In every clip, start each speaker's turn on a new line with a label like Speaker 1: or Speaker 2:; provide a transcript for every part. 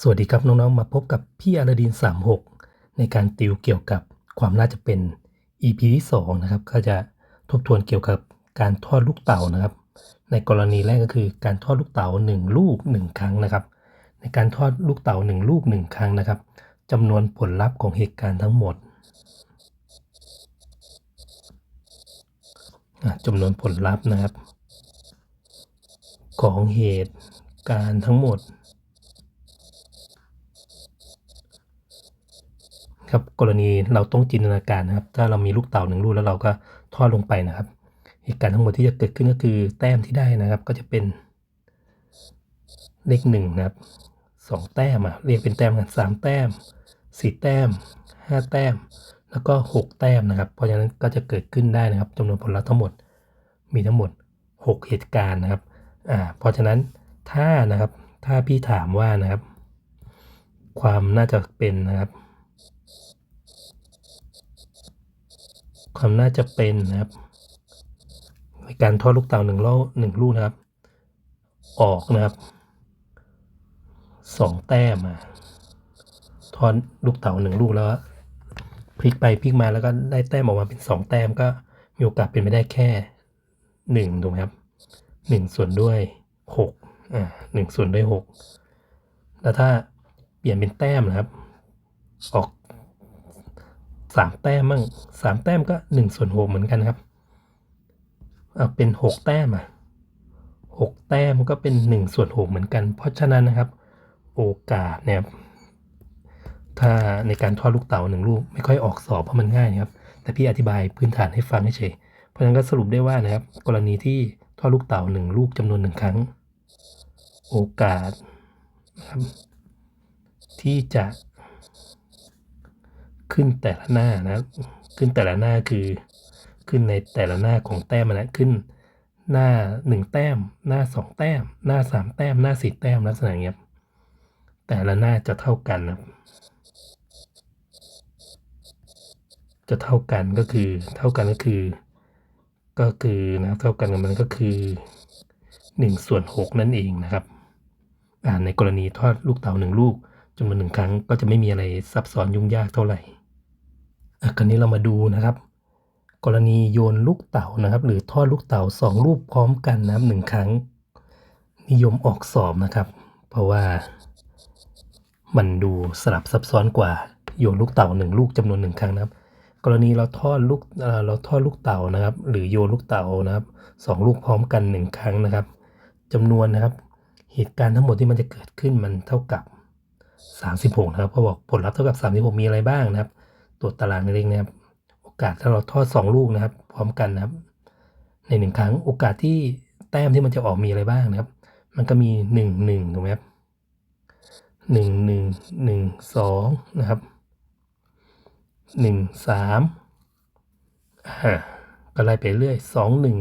Speaker 1: สวัสดีครับน้องๆมาพบกับพี่อาาดิน36ในการติวเกี่ยวกับความน่าจะเป็น EP ที่2นะครับก็จะทบทวนเกี่ยวกับการทอดลูกเต๋านะครับ ในกรณีแรกก็คือการทอดลูกเต่า1 ลูก 1 ครั้งนะครับ ในการทอดลูกเต่า1ลูก 1 ครั้งนะครับจำนวนผลลัพธ์ของเหตุการณ์ทั้งหมดจำนวนผลลัพธ์นะครับ ของเหตุการณ์ทั้งหมดครับกรณีเราต้องจินตนาการนะครับ ถ้าเรามีลูกเต่าหนึ่งลูกแล้วเราก็ทอดลงไปนะครับ เหตุการณ์ทั้งหมดที่จะเกิดขึ้นก็คือ แต้มที่ได้นะครับ ก็จะเป็นเลขหนึ่งนะครับสองแต้มอ่ะเรียกเป็นแต้มกันสามแต้มสี่แต้มห้าแต้ม แล้วก็หกแต้มนะครับ เพราะฉะนั้นก็จะเกิดขึ้นได้นะครับจำนวนผลลัพธ์ทั้งหมดมีทั้งหมด 6 เหตุการณ์นะครับ อ่า เพราะฉะนั้นถ้านะครับ ถ้าพี่ถามว่านะครับ ความน่าจะเป็นนะครับความน่าจะเป็นนะครับในการทอดลูกเต่าหนึ่งลูกหนึ่งลูกนะครับออกนะครับสองแต้มมาทอดลูกเต่าหนึ่งลูกแล้วพลิกไปพลิกมาแล้วก็ได้แต้มออกมาเป็นสองแต้มก็มีโอกาสเป็นไปได้แค่หนึ่งถูกไหมครับหนึ่งส่วนด้วยหกอ่าหนึ่งส่วนด้วยหกแล้วถ้าเปลี่ยนเป็นแต้มนะครับออกสามแต้มมั่งสามแต้มก็หนึ่งส่วนหกเหมือนกันครับเอาเป็นหกแต้มอ่ะหกแต้มก็เป็นหนึ่งส่วนหกเหมือนกันเพราะฉะนั้นนะครับ โอกาสเนี่ยถ้าในการทอดลูกเต๋าหนึ่งลูกไม่ค่อยออกสอบเพราะมันง่าย นะครับ แต่พี่อธิบายพื้นฐานให้ฟัง้เฉยเพราะฉะนั้นก็สรุปได้ว่านะครับ กรณีที่ทอดลูกเต๋าหนึ่งลูกจำนวนหนึ่งครั้ง โอกาสนะครับที่จะขึ้นแต่ละหน้านะ ขึ้นแต่ละหน้าคือขึ้นในแต่ละหน้าของแต้มนะขึ้นหน้าหนึ่งแต้ม หน้าสองแต้ม หน้าสามแต้ม หน้าสี่แต้มลักษณะเงี้ยแต่ละหน้าจะเท่ากันนะ จะเท่ากันก็คือเท่ากันก็คือ ก็คือนะ เท่ากันมันก็คือ1ส่วน6นั่นเองนะครับในกรณีทอดลูกเต่าหนึ่งลูกจำนวนหนึ่งครั้ง ก็จะไม่มีอะไรซับซ้อนยุ่งยากเท่าไหร่คราวนี้เรามาดูนะครับ กรณีโยนลูกเต่านะครับ หรือทอดลูกเต่าสองรูป พร้อมกันนะครับหนึ่งครั้งนิยมออกสอบนะครับ เพราะว่ามันดูสลับซับซ้อนกว่า โยนลูกเต่าหนึ่งลูกจำนวนหนึ่งครั้งนะครับกรณีเราทอดลูกเราทอดลูกเต่านะครับ หรือโยนลูกเต่านะครับสองลูกพร้อมกันหนึ่งครั้งนะครับ จำนวนนะครับ เหตุการณ์ทั้งหมดที่มันจะเกิดขึ้นมันเท่ากับ36นะครับเขาบอกผลลัพธ์เท่ากับ36มีอะไรบ้างนะครับตัวตารางเล็กนะครับโอกาสถ้าเราทอด 2 ลูกนะครับพร้อมกันนะครับ ในหนึ่งครั้งโอกาสที่แต้มที่มันจะออกมีอะไรบ้างนะครับ มันก็มี 1 1ถูกไหมครับหนึ่งหนึ่งหนึ่งสองนะครับหนึ่งสามก็ไล่ไปเรื่อยสองหนึ่ง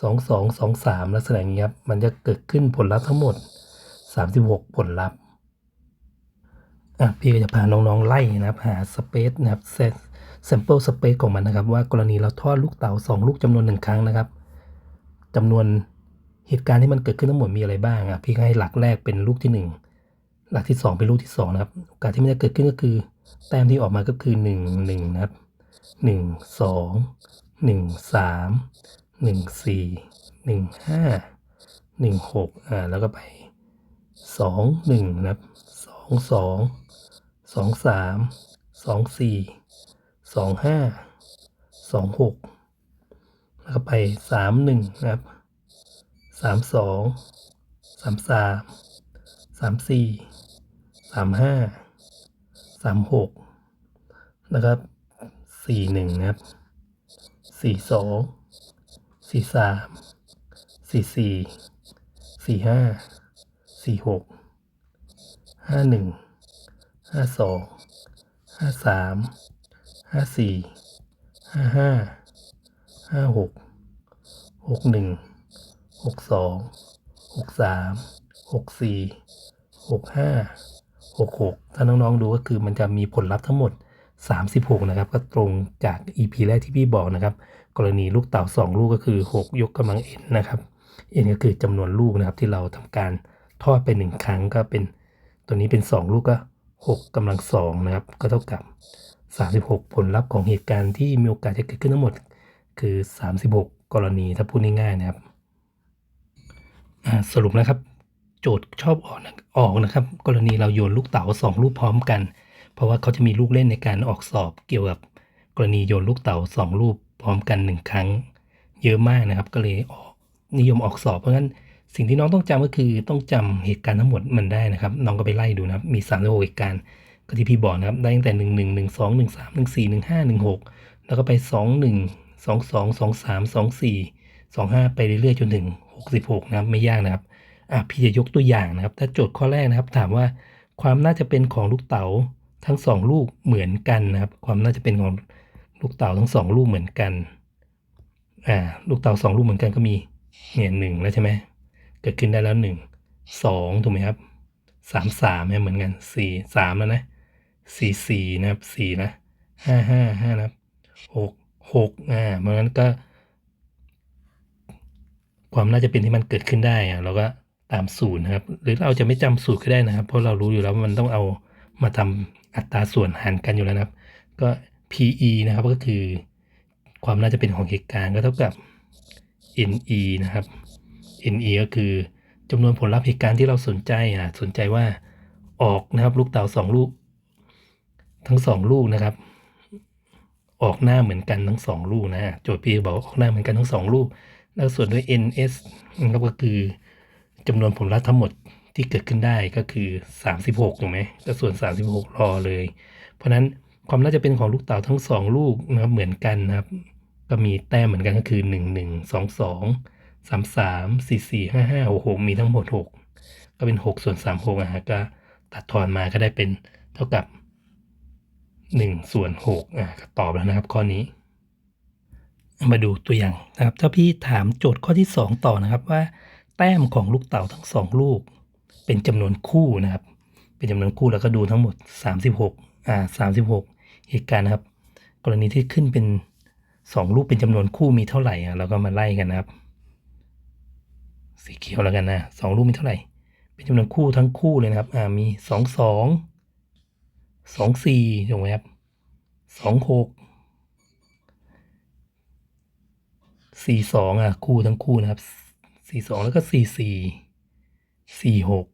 Speaker 1: สองสองสองสามลักษณงนี้ครับ มันจะเกิดขึ้นผลลัพธ์ทั้งหมดสามสิบหกผลลัพธ์พี่ก็จะพาน้องๆ ไล่นะครับ หาสเปซนะครับแซมเปิลสเปซของมันนะครับ ว่ากรณีเราทอดลูกเต๋า2 ลูกจำนวน1ครั้งนะครับ จำนวนเหตุการณ์ที่มันเกิดขึ้นทั้งหมดมีอะไรบ้างอ่ะ พี่ให้หลักแรกเป็นลูกที่ 1 หลักที่ 2 เป็นลูกที่2นะครับโอกาสที่มันจะเกิดขึ้นก็คือแต้มที่ออกมาก็คือ 1 1 นะครับ 1 2 1 3 1 4 1 5 1 6อ่าแล้วก็ไป 2 1 นะครับองสอง สองสาม สองสี่ สองห้า สองหกแล้วก็ไปสามหนึ่งนะครับ สามสอง สามสาม สามสี่ สามห้า สามหกนะครับสี่หนึ่งนะครับ สี่สอง สี่สาม สี่สี่ สี่ห้า สี่หกห้าหนึ่งห้าสองห้าสามห้าสี่ห้าห้า ห้าหกหกหนึ่งหกสองหกสามหกสี่หกห้าหกหกถ้าน้องๆดูก็คือมันจะมีผลลัพธ์ทั้งหมดสสามิบหกนะครับก็ตรงจากอีพีแรกที่พี่บอกนะครับ กรณีลูกเต่าสองลูกก็คือหกยกกำลังเอ็นนะครับเอ็นก็คือจำนวนลูกนะครับที่เราทำการทอดไปหนึ่งครั้งก็เป็นตัวนี้เป็น 2 ลูกก็6กำลัง2นะครับก็เท่ากับ 36 ผลลัพธ์ของเหตุการณ์ที่มีโอกาสจะเกิดขึ้นทั้งหมดคือ 36 กรณีถ้าพูดง่ายๆนะครับสรุปนะครับ โจทย์ชอบออกนะออกนะครับ กรณี เราโยนลูกเต๋า2 ลูกพร้อมกัน เพราะว่าเขาจะมีลูกเล่นในการออกสอบ เกี่ยวกับ กรณีโยนลูกเต๋า2ลูกพร้อมกัน 1 ครั้ง เยอะมากนะครับ ก็เลยออกนิยมออกสอบเพราะงั้นสิ่งที่น้องต้องจำก็คือต้องจำเหตุการณ์ทั้งหมดมันได้นะครับน้องก็ไปไล่ดูนะครับมี3ามเหตุการณ์ก็ที่พี่บอกนะครับได้ตั้งแต่หหหหหหนนนนนนึึึึึึ่่่่่่งงงงงงสสสอามี่งห้าหนึ่งหกแล้วก็ไปสสสสสสออออองงงงงหนึ่ามงสี่สองห้าไปเรื่อยๆจนถึงหกสิบหกนะครับไม่ยากนะครับอ่ะพี่จะยกตัวอย่างนะครับถ้าโจทย์ข้อแรกนะครับถามว่าความน่าจะเป็นของลูกเต๋าทั้งสองลูกเหมือนกันนะครับ ความน่าจะเป็นของลูกเต๋าทั้งสองลูกเหมือนกันอ่าลูกเต๋าสองลูกเหมือนกันก็มีเนี่ยหนึ่งแล้วใช่ไหมกิดขึ้นได้แล้วหนึ่งสองถูกไหมครับสามสามเนี่ยเหมือนกันสี่สามแล้วนะสี่สี่นะครับสี่นะห้าห้าห้านะครับหกหกอ่าเพราะนั้นก็ความน่าจะเป็นที่มันเกิดขึ้นได้อ่ะเราก็ตามสูตรนะครับ หรือเราจะไม่จำสูตรก็ได้นะครับ เพราะเรารู้อยู่แล้วมันต้องเอามาทำอัตราส่วนหารกันอยู่แล้วนะครับ ก็ PE นะครับก็คือ ความน่าจะเป็นของเหตุการณ์ก็เท่ากับ NE นะครับ NE ก็คือจำนวนผลลัพธ์เหตุการณ์ที่เราสนใจอ่ะสนใจว่าออกนะครับลูกเต่าสองลูกทั้งสองลูกนะครับออกหน้าเหมือนกันทั้งสองลูกนะ โจทย์พีบอกออกหน้าเหมือนกันทั้งสองลูก แล้วส่วนด้วย NS นะครัก็คือจำนวนผลลัพธ์ทั้งหมดที่เกิดขึ้นได้ก็คือ 36ถูกไหมก็ส่วน 36รอเลย เพราะนั้นความน่าจะเป็นของลูกเต่าทั้งสองลูกนะครับเหมือนกันนะครับ ก็มีแต้มเหมือนกันก็คือ1 1 2 2สามสามสี่สี่ห้าห้าหกหกมีทั้งหมดหกก็เป็นหกส่วนสามหกนะฮะก็ตัดทอนมาก็ได้เป็นเท่ากับหนึ่งส่วนหกอ่ะก็ตอบแล้วนะครับข้อนี้ มาดูตัวอย่างนะครับถ้าพี่ถามโจทย์ข้อที่สองต่อนะครับ ว่า แต้มของลูกเต่าทั้งสองลูก เป็นจำนวนคู่นะครับ เป็นจำนวนคู่แล้วก็ดูทั้งหมดสามิบหกอ่าสามิบหกเหตุการณ์นะครับ กรณีที่ขึ้นเป็นสองลูกเป็นจำนวนคู่มีเท่าไหร่อ่ะเราก็มาไล่กันนะครับสีเขียวแล้วกันนะสองลูกมีเท่าไหร่ เป็นจำนวนคู่ทั้งคู่เลยนะครับอ่ามีสองสองสองสี่ถูกไหมครับสองหกสี่สองอ่ะคู่ทั้งคู่นะครับสี่สองแล้วก็สี่สี่สี่หก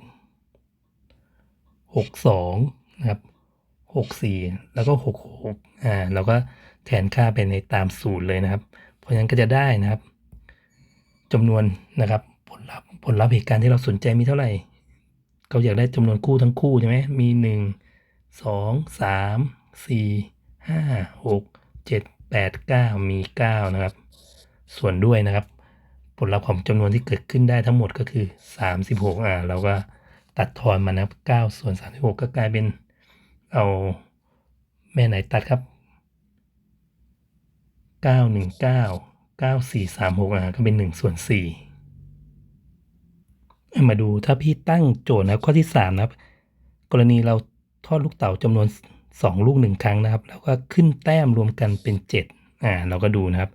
Speaker 1: หกสองนะครับหกสี่แล้วก็หกหกอ่าเราก็ แทนค่าเป็นในตามสูตรเลยนะครับ เพราะฉะนั้นก็จะได้นะครับจำนวนนะครับลัพธ์ผลลัพธ์เหตุการณ์ที่เราสนใจมีเท่าไหร่ เขาอยากได้จำนวนคู่ทั้งคู่ใช่ไหม มีหนึ่ง สอง สาม สี่ ห้าหก เจ็ด แปดเก้า มีเก้านะครับ ส่วนด้วยนะครับ ผลลัพธ์ของจำนวนที่เกิดขึ้นได้ทั้งหมดก็คือสามสิบหกอ่าเราก็ ตัดทอนมานะับเก้าส่วนสามสิบหกก็กลายเป็น เอา แม่ไหนตัดครับ เก้าหนึ่งเก้าเก้าสี่สามหกอ่าก็เป็นหนึ่งส่วนสี่มาดูถ้าพี่ตั้งโจทย์นะข้อที่สามนะครับ กรณีเราทอดลูกเต๋าจำนวน 2 ลูกหนึ่งครั้งนะครับ แล้วก็ขึ้นแต้มรวมกันเป็น7อ่าเราก็ดูนะครับ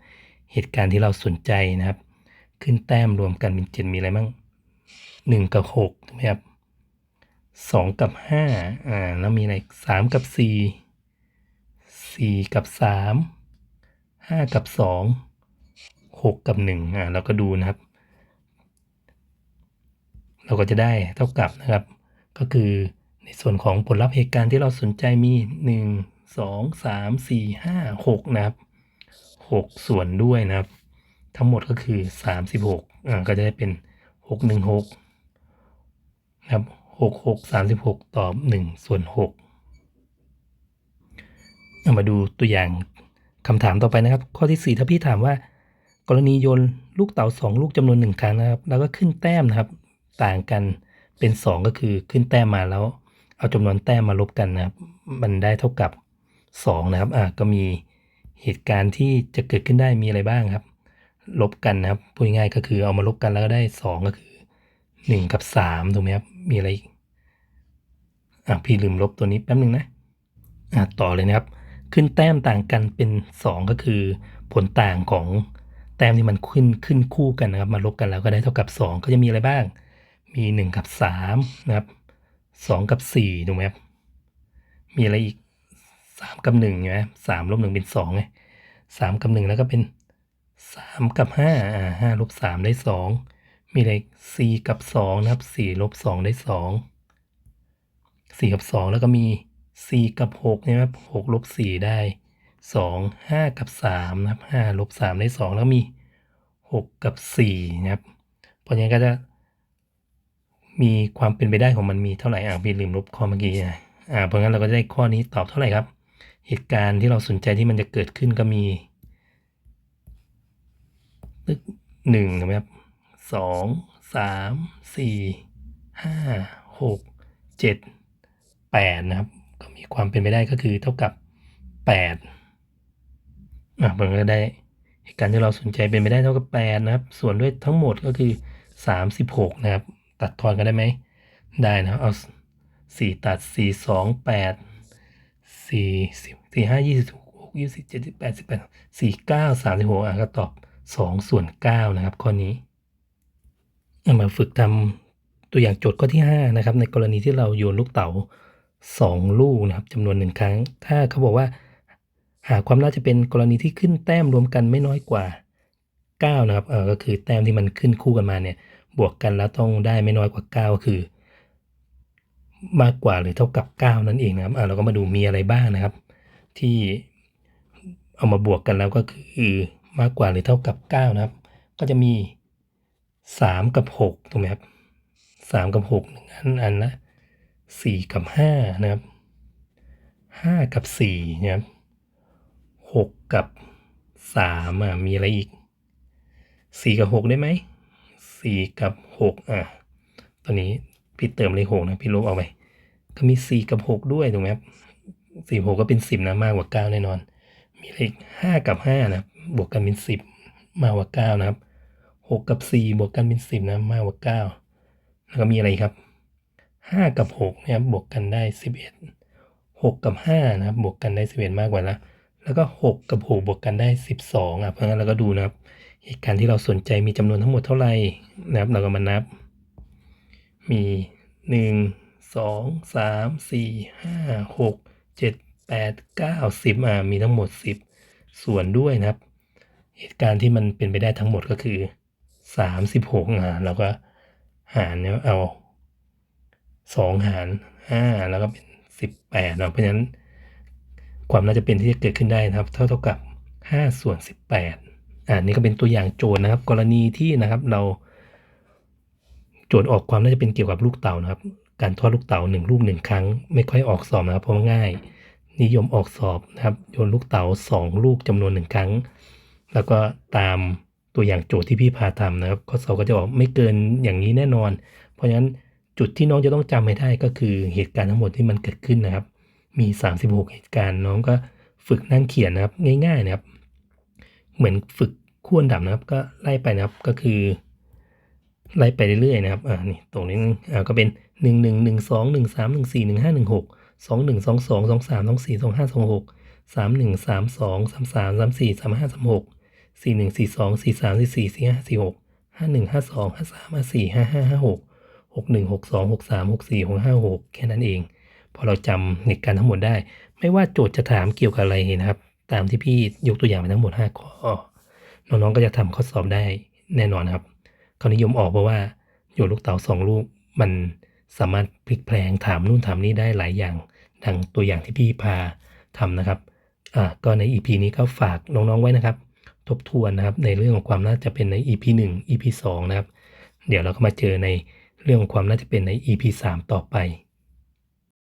Speaker 1: เหตุการณ์ที่เราสนใจนะครับ ขึ้นแต้มรวมกันเป็น 7 มีอะไรบ้าง1 กับ6ใช่ไหมครับ2กับ 5 อ่าแล้วมีอะไร3กับ 4 4 กับ 3 5 กับ 2 6 กับ 1 อ่าเราก็ดูนะครับเราก็จะได้เท่ากับนะครับ ก็คือในส่วนของผลลัพธ์เหตุการณ์ที่เราสนใจมี 1 2 3 4 5 6นะครับ 6 ส่วนด้วยนะครับ ทั้งหมดก็คือ 36อ่าก็จะได้เป็น 616นะครับ6 6 36ตอบ1ส่วน 6เอามาดูตัวอย่างคำถามต่อไปนะครับ ข้อที่ 4 ถ้าพี่ถามว่ากรณีโยนลูกเต๋า2ลูกจำนวน1ครั้งนะครับแล้วก็ขึ้นแต้มนะครับต่างกันเป็น 2 ก็คือขึ้นแต้มมาแล้วเอาจำนวนแต้มมาลบกันนะครับ มันได้เท่ากับ 2 นะครับอ่ะก็มีเหตุการณ์ที่จะเกิดขึ้นได้มีอะไรบ้างครับ ลบกันนะครับพูดง่ายก็คือเอามาลบกันแล้วก็ได้ 2 ก็คือ 1 กับ3ถูกไหมครับมีอะไรอีกอ่ะพี่ลืมลบตัวนี้แป๊บนึงนะอ่ะต่อเลยนะครับ ขึ้นแต้มต่างกันเป็น 2 ก็คือ ผลต่างของแต้มที่มันขึ้นขึ้นคู่กันนะครับ มาลบกันแล้วก็ได้เท่ากับ 2 ก็จะมีอะไรบ้างมี1กับ3นะครับ 2 กับ4ถูกไหมครับมีอะไรอีก 3 กับ1ใช่ไหมสามลบหนึ่งเป็น2ไงสามกับ1แล้ว ก็เป็น 3 กับ 5 อ่าห้าลบ3ได้ 2 มีอะไรสี่กับ 2 นะครับ4ลบ2ได้ 2 4 กับ 2 แล้วก็มี 4 กับ6ใช่ไหมครับ6ลบ4ได้ 2 5 กับ 3 นะครับ5ลบ3ได้ 2 แล้วมี 6 กับ4นะครับเพราะงั้นก็จะมีความเป็นไปได้ของมันมีเท่าไหร่ อ่าพี่ลืมลบข้อเมื่อกี้อ่า เพราะงั้นเราก็ได้ข้อนี้ตอบเท่าไหร่ครับ เหตุการณ์ที่เราสนใจที่มันจะเกิดขึ้นก็มีตึกหนึ่งนะครับสองสามสี่ห้าหกเจ็ดแปดนะครับ ก็มีความเป็นไปได้ก็คือเท่ากับแปดอ่าเพะงันก็ได้ เหตุการณ์ที่เราสนใจเป็นไปได้เท่ากับแปดนะครับ ส่วนด้วยทั้งหมดก็คือสามสิบหกนะครับตัดทอนกันได้ไหมได้นะเอาสี่ตัดสี่สองแปดสี่สิบสี่ห้ายี่สิบหกยี่สิบเจ็ดสิบแปดสิบแปดสี่เก้าสามสิบหกอ่ะก็ตอบสองส่วนเก้านะครับข้อนี้มาฝึกทำตัวอย่างโจทย์ข้อที่ห้านะครับ ในกรณีที่เราโยนลูกเต๋าสองลูกนะครับจำนวนหนึ่งครั้ง ถ้าเขาบอกว่า หาความน่าจะเป็นกรณีที่ขึ้นแต้มรวมกันไม่น้อยกว่า 9 นะครับเออก็คือแต้มที่มันขึ้นคู่กันมาเนี่ยบวกกันแล้วต้องได้ไม่น้อยกว่า 9 คือ มากกว่าหรือเท่ากับ 9 นั่นเองนะครับเราก็มาดูมีอะไรบ้างนะครับ ที่เอามาบวกกันแล้วก็คือมากกว่าหรือเท่ากับ9นะครับก็จะมี 3 กับ6ถูกไหมครับ3กับ6หอันอันนะ4กับ5นะครับ5 กับ4นะครับ6กับ3อ่มีอะไรอีก 4 กับ 6 ได้ไหมสี่กับหกอ่ะตัวนี้พี่เติมเลขหกนะพี่ลบเอาไปก็มีสี่กับหกด้วยถูกไหมครับสี่หกก็เป็นสิบนะมากกว่าเก้าแน่นอน มีเลขห้ากับห้านะบวกกันเป็นสิบมากกว่าเก้านะครับหกกับสี่บวกกันเป็นสิบนะมากกว่าเก้าแล้วก็มีอะไรครับห้ากับหกนะครับบวกกันได้สิบเอ็ดหกกับห้านะครับบวกกันได้สิบเอ็ดมากกว่าละ แล้วก็หกกับหกบวกกันได้สิบสองอ่ะ เพราะงั้นเราก็ดูนะครับเหตุการณ์ที่เราสนใจมีจำนวนทั้งหมดเท่าไหร่นะครับ เราก็มานับ มี 1 2 3 4 5 6 7 8 9 10อ่า มีทั้งหมด 10 ส่วนด้วยนะครับ เหตุการณ์ที่มันเป็นไปได้ทั้งหมดก็คือ 36อ่าเราก็ หารเนี่ยเอา 2 หาร5แล้วก็เป็น 18เนาะเพราะฉะนั้น ความน่าจะเป็นที่จะเกิดขึ้นได้นะครับ เท่าเท่ากับ 5 ส่วน18อันนี้ก็เป็นตัวอย่างโจทย์นะครับ กรณีที่นะครับเราโจทย์ออกความน่าจะเป็นเกี่ยวกับลูกเต่านะครับ การทอดลูกเต่าหนึ่งลูกหนึ่งครั้งไม่ค่อยออกสอบนะครับ เพราะง่าย นิยมออกสอบนะครับ โยนลูกเต่าสองลูกจำนวนหนึ่งครั้ง แล้วก็ตามตัวอย่างโจทย์ที่พี่พาทำนะครับ ข้อสอบก็จะบอกไม่เกินอย่างนี้แน่นอน เพราะฉะนั้นจุดที่น้องจะต้องจำให้ได้ก็คือเหตุการณ์ทั้งหมดที่มันเกิดขึ้นนะครับ มี36เหตุการณ์น้องก็ฝึกนั่งเขียนนะครับง่าย ๆนะครับเหมือนฝึกคู่นดับนะครับก็ไล่ไปนะครับก็คือ ไล่ไปเรื่อยๆนะครับ อ่านี่ ตรงนี้อ่าก็เป็นหนึ่งหนึ่งหนึ่งสองหนึ่งสามหนึ่งสี่หนึ่งห้าหนึ่งหกสองหนึ่งสองสองสองสามสองสี่สองห้าสองหกสามหนึ่งสามสองสามสามสามสี่สามห้าสามหกสี่หนึ่งสี่สองสี่สามสี่สี่สี่ห้าสี่หกห้าหนึ่งห้าสองห้าสามห้าสี่ห้าห้าห้าหกหกหนึ่งหกสองหกสามหกสี่หกห้าหกแค่นั้นเอง พอเราจำเหตุการณ์ทั้งหมดได้ ไม่ว่าโจทย์จะถามเกี่ยวกับอะไรนะครับตามที่พี่ยกตัวอย่างไปทั้งหมด 5ข้อน้องๆก็จะทำข้อสอบได้แน่นอนครับเขานิยมออกเพราะว่า โยนลูกเต๋าสองลูกมันสามารถพลิกแปลงถามนู่นถามนี่ได้หลายอย่างดังตัวอย่างที่พี่พาทำนะครับอ่าก็ใน EP นี้ก็ฝากน้องๆไว้นะครับ ทบทวนนะครับในเรื่องของความน่าจะเป็นใน EP 1 EP 2นะครับเดี๋ยวเราก็มาเจอในเรื่องของความน่าจะเป็นใน EP 3ต่อไป